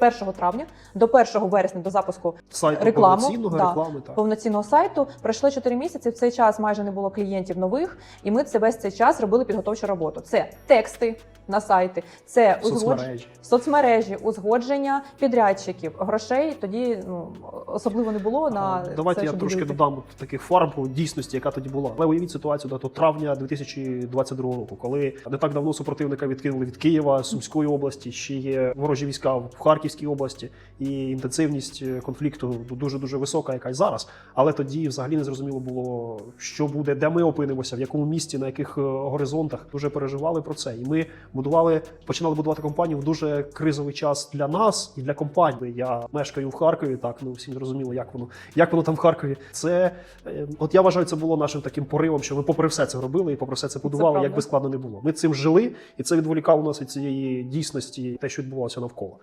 1 травня до 1 вересня до запуску Сайту Рекламу, повноцінного да. реклами. Так. повноцінного сайту. Пройшло 4 місяці. В цей час майже не було клієнтів нових, і ми це весь цей час робили підготовчу роботу. Це тексти на сайти, це узгодження Соцмережі. соцмережі, узгодження підрядчиків. Грошей тоді ну особливо не було на Давайте це, я трошки ділити. додам таких фарб дійсності, яка тоді була. Але уявіть ситуацію до травня 2022 року, коли не так давно супротивника відкинули від Києва, Сумської області, ще є ворожі війська в Харківській області, і інтенсивність е, конфлікту дуже дуже висока, яка й зараз. Але тоді взагалі не зрозуміло було, що буде, де ми опинимося, в якому місті, на яких е, горизонтах. Дуже переживали про це. І ми будували, починали будувати компанію в дуже кризовий час для нас і для компанії. Я мешкаю в Харкові. Так ну всім зрозуміло, як воно як воно там в Харкові. Це е, от я вважаю, це було нашим таким поривом, що ми попри все це робили і попри все це будували, це як би складно не було. Ми цим жили, і це відволікало нас від цієї дійсності, те, що відбувалося навколо.